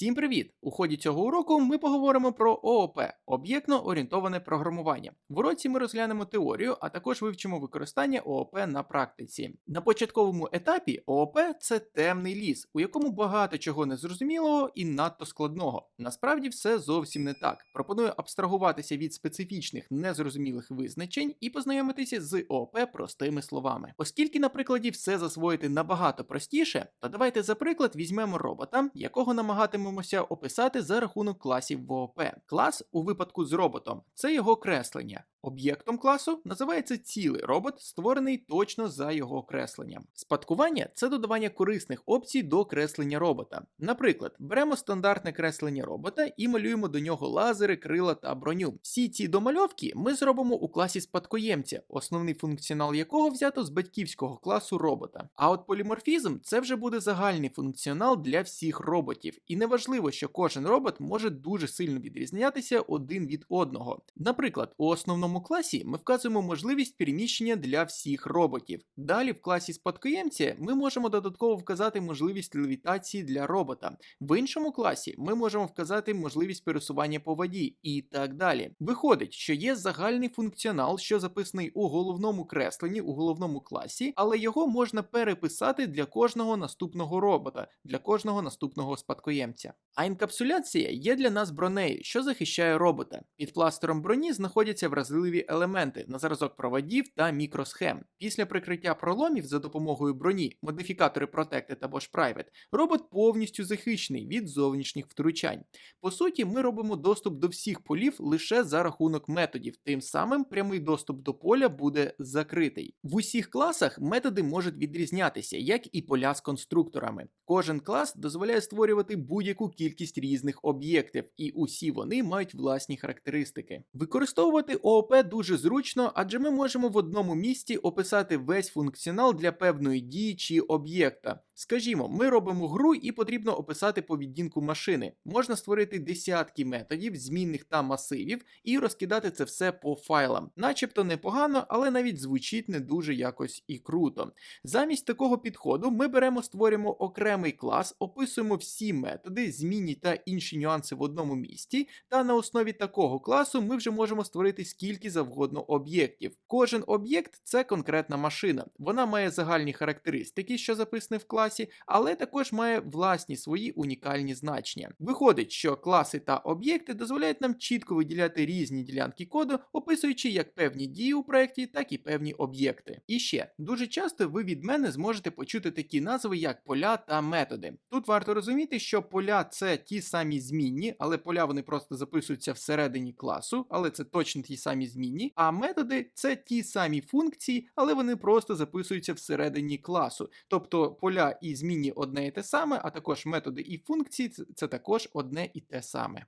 Всім привіт! У ході цього уроку ми поговоримо про ООП об'єктно орієнтоване програмування. В уроці ми розглянемо теорію, а також вивчимо використання ООП на практиці. На початковому етапі ООП це темний ліс, у якому багато чого незрозумілого і надто складного. Насправді все зовсім не так. Пропоную абстрагуватися від специфічних незрозумілих визначень і познайомитися з ООП простими словами. Оскільки на прикладі все засвоїти набагато простіше, то давайте за приклад візьмемо робота, якого намагатимемося описати за рахунок класів в ООП. Клас у випадку з роботом це його креслення. Об'єктом класу називається цілий робот, створений точно за його окресленням. Спадкування це додавання корисних опцій до креслення робота. Наприклад, беремо стандартне креслення робота і малюємо до нього лазери, крила та броню. Всі ці домальовки ми зробимо у класі спадкоємця, основний функціонал якого взято з батьківського класу робота. А от поліморфізм це вже буде загальний функціонал для всіх роботів, і неважливо, що кожен робот може дуже сильно відрізнятися один від одного. Наприклад, у основному класі ми вказуємо можливість переміщення для всіх роботів. Далі в класі спадкоємця ми можемо додатково вказати можливість левітації для робота. В іншому класі ми можемо вказати можливість пересування по воді і так далі. Виходить, що є загальний функціонал, що записаний у головному кресленні, у головному класі, але його можна переписати для кожного наступного робота, для кожного наступного спадкоємця. А інкапсуляція є для нас бронею, що захищає робота. Під пластером броні знаходяться вразливі елементи на зразок проводів та мікросхем. Після прикриття проломів за допомогою броні, модифікатори Protected або ж Private, робот повністю захищений від зовнішніх втручань. По суті, ми робимо доступ до всіх полів лише за рахунок методів, тим самим прямий доступ до поля буде закритий. В усіх класах методи можуть відрізнятися, як і поля з конструкторами. Кожен клас дозволяє створювати будь-яку кількість різних об'єктів, і усі вони мають власні характеристики. Використовувати ООП дуже зручно, адже ми можемо в одному місці описати весь функціонал для певної дії чи об'єкта. Скажімо, ми робимо гру і потрібно описати поведінку машини. Можна створити десятки методів, змінних та масивів, і розкидати це все по файлам. Начебто непогано, але навіть звучить не дуже якось і круто. Замість такого підходу ми беремо, створюємо окремий клас, описуємо всі методи, змінні та інші нюанси в одному місці, та на основі такого класу ми вже можемо створити скільки завгодно об'єктів. Кожен об'єкт це конкретна машина. Вона має загальні характеристики, що записані в класі класі, але також має власні свої унікальні значення. Виходить, що класи та об'єкти дозволяють нам чітко виділяти різні ділянки коду, описуючи як певні дії у проєкті, так і певні об'єкти. І ще дуже часто ви від мене зможете почути такі назви, як поля та методи. Тут варто розуміти, що поля це ті самі змінні, але поля вони просто записуються всередині класу, але це точно ті самі змінні. А методи це ті самі функції, але вони просто записуються всередині класу. Тобто поля і змінні одне і те саме, а також методи і функції це також одне і те саме.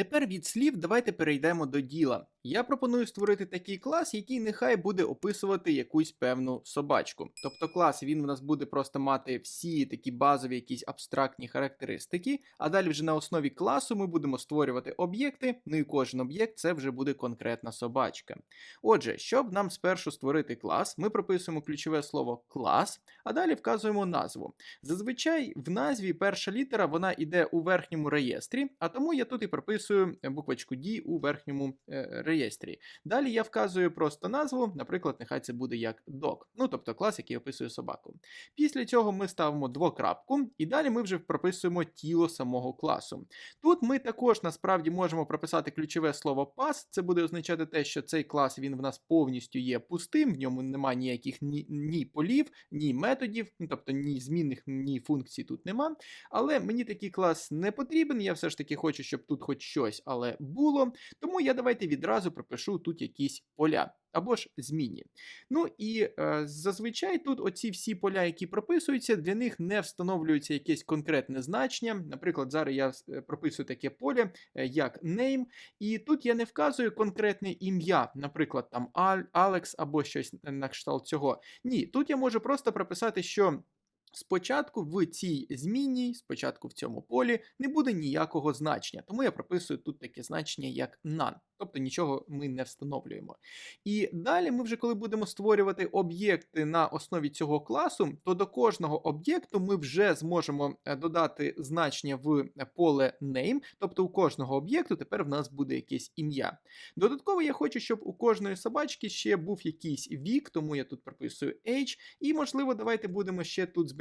Тепер від слів давайте перейдемо до діла. Я пропоную створити такий клас, який нехай буде описувати якусь певну собачку. Тобто клас він у нас буде просто мати всі такі базові якісь абстрактні характеристики, а далі вже на основі класу ми будемо створювати об'єкти, ну і кожен об'єкт це вже буде конкретна собачка. Отже, щоб нам спершу створити клас, ми прописуємо ключове слово клас, а далі вказуємо назву. Зазвичай в назві перша літера вона йде у верхньому реєстрі, а тому я тут і прописую буквочку D у верхньому реєстрі реєстрі. Далі я вказую просто назву, наприклад, нехай це буде як dog, ну тобто клас, який описує собаку. Після цього ми ставимо двокрапку, і далі ми вже прописуємо тіло самого класу. Тут ми також насправді можемо прописати ключове слово pass, це буде означати те, що цей клас він в нас повністю є пустим, в ньому немає ніяких ні, ні полів, ні методів, ну тобто ні змінних, ні функцій тут нема. Але мені такий клас не потрібен, я все ж таки хочу, щоб тут хоч щось але було. Тому я давайте відразу пропишу тут якісь поля або ж змінні. Ну і е, зазвичай тут оці всі поля, які прописуються, для них не встановлюється якесь конкретне значення. Наприклад, зараз я е, прописую таке поле, е, як name, і тут я не вказую конкретне ім'я, наприклад, там Алекс або щось на кшталт цього. Ні, тут я можу просто прописати, що. Спочатку в цій змінній, спочатку в цьому полі не буде ніякого значення, тому я прописую тут таке значення як none, тобто нічого ми не встановлюємо. І далі ми вже коли будемо створювати об'єкти на основі цього класу, то до кожного об'єкту ми вже зможемо е, додати значення в поле name, тобто у кожного об'єкту тепер в нас буде якесь ім'я. Додатково я хочу, щоб у кожної собачки ще був якийсь вік, тому я тут прописую age, і можливо, давайте будемо ще тут зберігати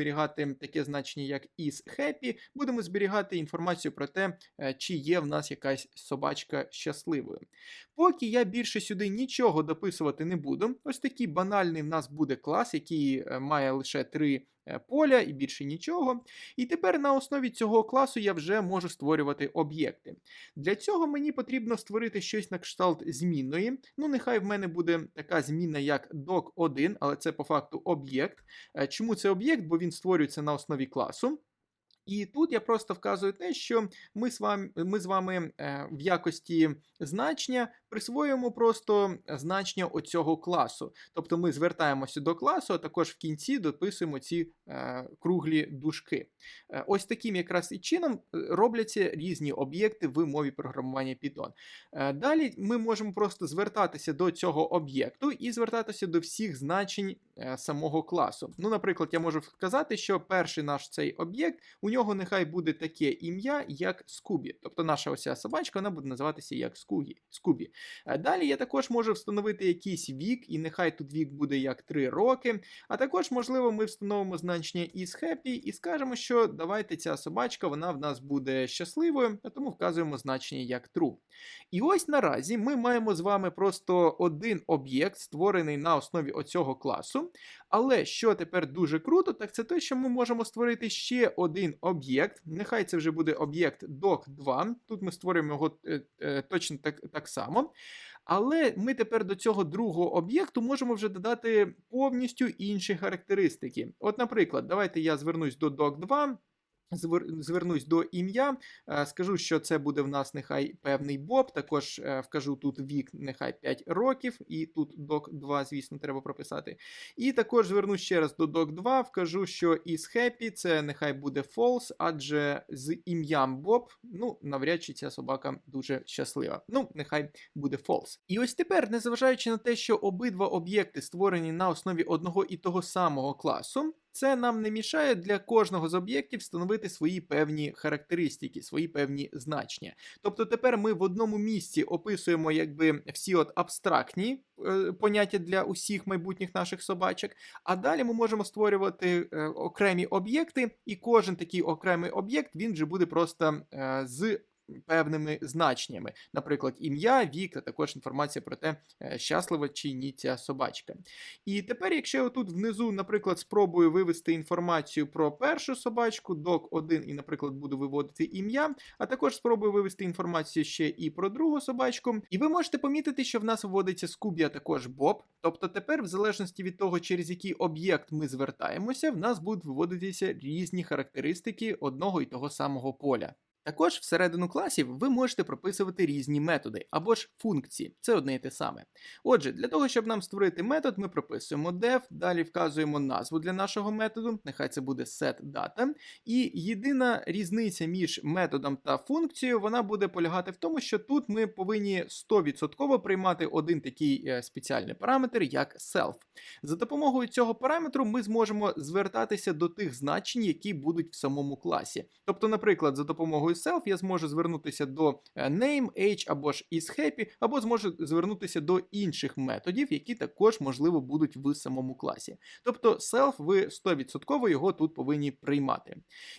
таке значення, як is happy, будемо зберігати інформацію про те, е, чи є в нас якась собачка щасливою. Поки я більше сюди нічого дописувати не буду, ось такий банальний в нас буде клас, який е, має лише три поля і більше нічого. І тепер на основі цього класу я вже можу створювати об'єкти. Для цього мені потрібно створити щось на кшталт змінної. Ну, нехай в мене буде така зміна, як doc1, але це по факту об'єкт. Е, Чому це об'єкт? Бо він створюється на основі класу. І тут я просто вказую те, що ми з вами, ми з вами е, в якості значення присвоюємо просто значення оцього класу. Тобто ми звертаємося до класу, а також в кінці дописуємо ці е, круглі дужки. Е, ось таким якраз і чином е, робляться різні об'єкти в мові програмування Python. Е, Далі ми можемо просто звертатися до цього об'єкту і звертатися до всіх значень е, самого класу. Ну, наприклад, я можу вказати, що перший наш цей об'єкт, у нього нехай буде таке ім'я, як Scooby. Тобто наша оця собачка вона буде називатися як Scooby. Scooby. Е, Далі я також можу встановити якийсь вік, і нехай тут вік буде як 3 роки. А також, можливо, ми встановимо значення is happy і скажемо, що давайте ця собачка вона в нас буде щасливою, а тому вказуємо значення як true. І ось наразі ми маємо з вами просто один об'єкт, створений на основі оцього класу. Але що тепер дуже круто, так це те, що ми можемо створити ще один об'єкт. Нехай це вже буде об'єкт doc2. Тут ми створюємо його е, е, точно так, так само. Але ми тепер до цього другого об'єкту можемо вже додати повністю інші характеристики. От, наприклад, давайте я звернусь до doc2. Звер- Звернусь до ім'я, е, скажу, що це буде в нас нехай певний Боб. Також е, вкажу тут вік, нехай 5 років, і тут док 2, звісно, треба прописати. І також звернусь ще раз до док 2, вкажу, що is happy це нехай буде false, адже з ім'ям Боб, ну, навряд чи ця собака дуже щаслива. Ну, нехай буде false. І ось тепер, незважаючи на те, що обидва об'єкти створені на основі одного і того самого класу. Це нам не мішає для кожного з об'єктів встановити свої певні характеристики, свої певні значення. Тобто тепер ми в одному місці описуємо якби всі от абстрактні е, поняття для усіх майбутніх наших собачок, а далі ми можемо створювати е, окремі об'єкти, і кожен такий окремий об'єкт він вже буде просто е, з певними значеннями, наприклад, ім'я, вік, а також інформація про те, е, щаслива чи ні ця собачка. І тепер, якщо я тут внизу, наприклад, спробую вивести інформацію про першу собачку, doc1, і, наприклад, буду виводити ім'я, а також спробую вивести інформацію ще і про другу собачку. І ви можете помітити, що в нас виводиться Scooby, а також Боб. Тобто тепер, в залежності від того, через який об'єкт ми звертаємося, в нас будуть виводитися різні характеристики одного і того самого поля. Також всередину класів ви можете прописувати різні методи або ж функції, це одне і те саме. Отже, для того, щоб нам створити метод, ми прописуємо def, далі вказуємо назву для нашого методу, нехай це буде setData. І єдина різниця між методом та функцією вона буде полягати в тому, що тут ми повинні 100% приймати один такий е, спеціальний параметр, як self. За допомогою цього параметру ми зможемо звертатися до тих значень, які будуть в самому класі. Тобто, наприклад, за допомогою self я зможу звернутися до е, name, age або ж is happy, або зможу звернутися до інших методів, які також можливо будуть в самому класі. Тобто self ви 100% його тут повинні приймати.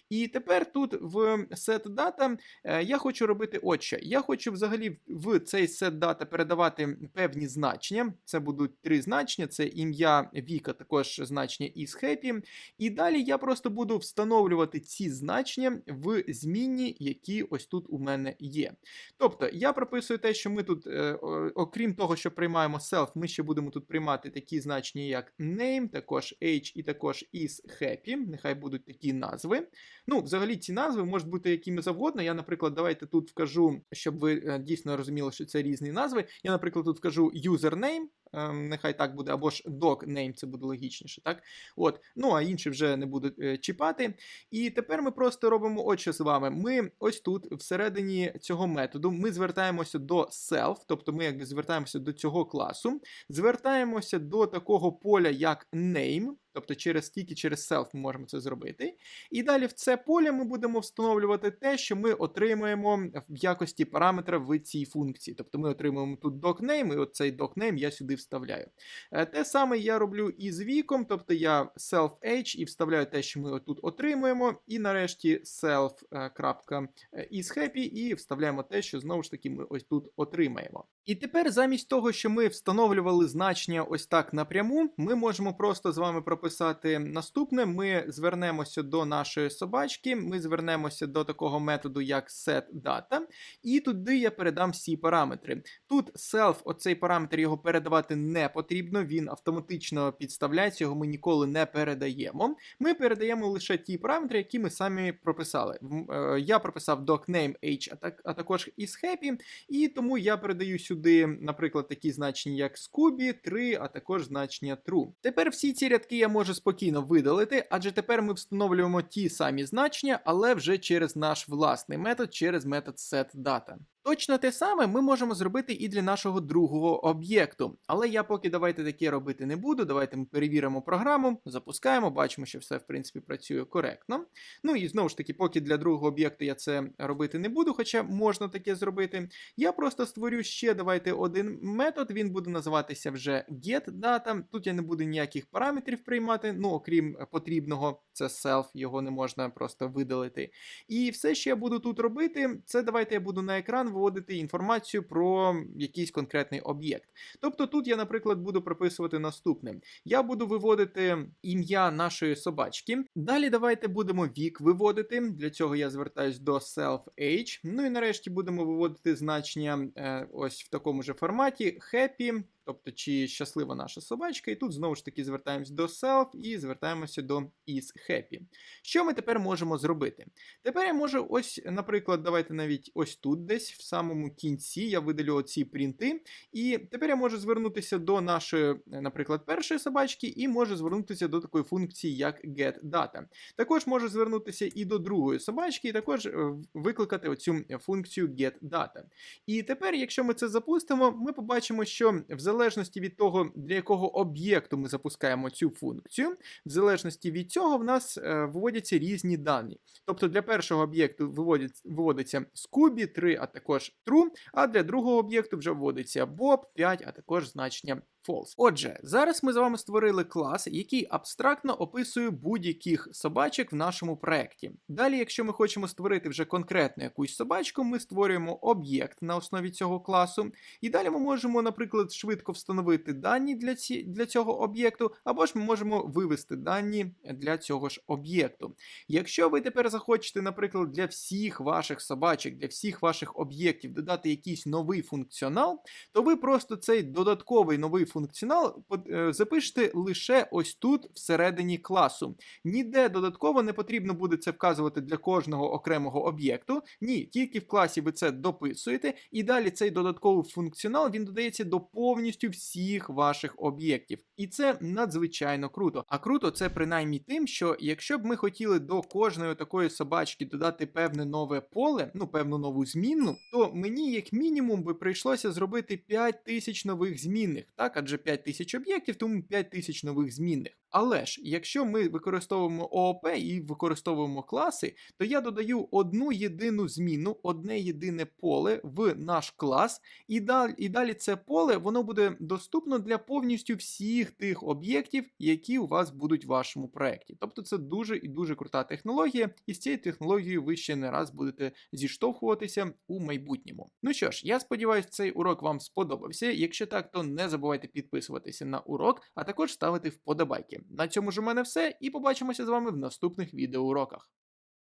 І тепер тут в setData е, я хочу робити от. Я хочу взагалі в цей setData передавати певні значення. Це будуть три значення: це ім'я Віка, також значення is happy. І далі я просто буду встановлювати ці значення в змінні, які ось тут у мене є. Тобто я прописую те, що ми тут, е, окрім того, що приймаємо self, ми ще будемо тут приймати такі значення, як name, також age і також is happy. Нехай будуть такі назви. Ну, взагалі, ці назви можуть бути якими завгодно. Я, наприклад, давайте тут вкажу, щоб ви е, дійсно розуміли, що це різні назви. Я, наприклад, тут вкажу username, ем, нехай так буде, або ж doc name, це буде логічніше, так? От, ну а інші вже не буду е, чіпати. І тепер ми просто робимо от що з вами. Ми ось тут, всередині цього методу, ми звертаємося до self, тобто ми якби звертаємося до цього класу, звертаємося до такого поля, як name. Тобто через тільки через self ми можемо це зробити. І далі в це поле ми будемо встановлювати те, що ми отримаємо в якості параметра в цій функції. Тобто ми отримуємо тут docname, і оцей docname я сюди вставляю. Е, Те саме я роблю і з віком, тобто я self-age і вставляю те, що ми тут отримуємо. І нарешті self.isHappy і вставляємо те, що знову ж таки ми ось тут отримаємо. І тепер замість того, що ми встановлювали значення ось так напряму, ми можемо просто з вами прописати наступне. Ми звернемося до нашої собачки, ми звернемося до такого методу, як setData, і туди я передам всі параметри. Тут self, оцей параметр його передавати не потрібно, він автоматично підставляється, його ми ніколи не передаємо. Ми передаємо лише ті параметри, які ми самі прописали. Е, Я прописав docname age, а, так, а також isHappy, і тому я передаю сюди, наприклад, такі значення, як Scooby, 3, а також значення true. Тепер всі ці рядки я можу спокійно видалити, адже тепер ми встановлюємо ті самі значення, але вже через наш власний метод, через метод setData. Точно те саме ми можемо зробити і для нашого другого об'єкту. Але я поки давайте таке робити не буду. Давайте ми перевіримо програму, запускаємо, бачимо, що все в принципі працює коректно. Ну і знову ж таки, поки для другого об'єкту я це робити не буду, хоча можна таке зробити. Я просто створю ще давайте один метод. Він буде називатися вже getData. Тут я не буду ніяких параметрів приймати, ну окрім потрібного, це self, його не можна просто видалити. І все, що я буду тут робити, це давайте я буду на екран виводити інформацію про якийсь конкретний об'єкт. Тобто тут я, наприклад, буду прописувати наступне: я буду виводити ім'я нашої собачки. Далі давайте будемо вік виводити. Для цього я звертаюсь до self-age. Ну і нарешті будемо виводити значення е, ось в такому же форматі happy. Тобто, чи щаслива наша собачка, і тут знову ж таки звертаємось до self і звертаємося до is happy. Що ми тепер можемо зробити? Тепер я можу ось, наприклад, давайте навіть ось тут, десь в самому кінці, я видалю оці принти, і тепер я можу звернутися до нашої, наприклад, першої собачки, і можу звернутися до такої функції, як getData. Також можу звернутися і до другої собачки, і також е, викликати оцю функцію getData. І тепер, якщо ми це запустимо, ми побачимо, що в залежності від того, для якого об'єкту ми запускаємо цю функцію, в залежності від цього в нас е, виводяться різні дані. Тобто для першого об'єкту виводять- виводиться Scooby 3, а також True, а для другого об'єкту вже вводиться Bob 5, а також значення false. Отже, зараз ми з вами створили клас, який абстрактно описує будь-яких собачок в нашому проєкті. Далі, якщо ми хочемо створити вже конкретну якусь собачку, ми створюємо об'єкт на основі цього класу. І далі ми можемо, наприклад, швидко встановити дані для, ці, для цього об'єкту, або ж ми можемо вивести дані для цього ж об'єкту. Якщо ви тепер захочете, наприклад, для всіх ваших собачок, для всіх ваших об'єктів додати якийсь новий функціонал, то ви просто цей додатковий новий функціонал е, запишете лише ось тут всередині класу. Ніде додатково не потрібно буде це вказувати для кожного окремого об'єкту. Ні, тільки в класі ви це дописуєте, і далі цей додатковий функціонал він додається до повністю всіх ваших об'єктів. І це надзвичайно круто. А круто це принаймні тим, що якщо б ми хотіли до кожної такої собачки додати певне нове поле, ну певну нову змінну, то мені як мінімум би прийшлося зробити 5 тисяч нових змінних, так адже 5 тисяч об'єктів, тому 5 тисяч нових змінних. Але ж, якщо ми використовуємо ООП і використовуємо класи, то я додаю одну єдину зміну, одне єдине поле в наш клас, і далі, і далі це поле воно буде доступно для повністю всіх тих об'єктів, які у вас будуть в вашому проєкті. Тобто це дуже і дуже крута технологія, і з цією технологією ви ще не раз будете зіштовхуватися у майбутньому. Ну що ж, я сподіваюся, цей урок вам сподобався. Якщо так, то не забувайте підписуватися на урок, а також ставити вподобайки. На цьому ж у мене все, і побачимося з вами в наступних відеоуроках.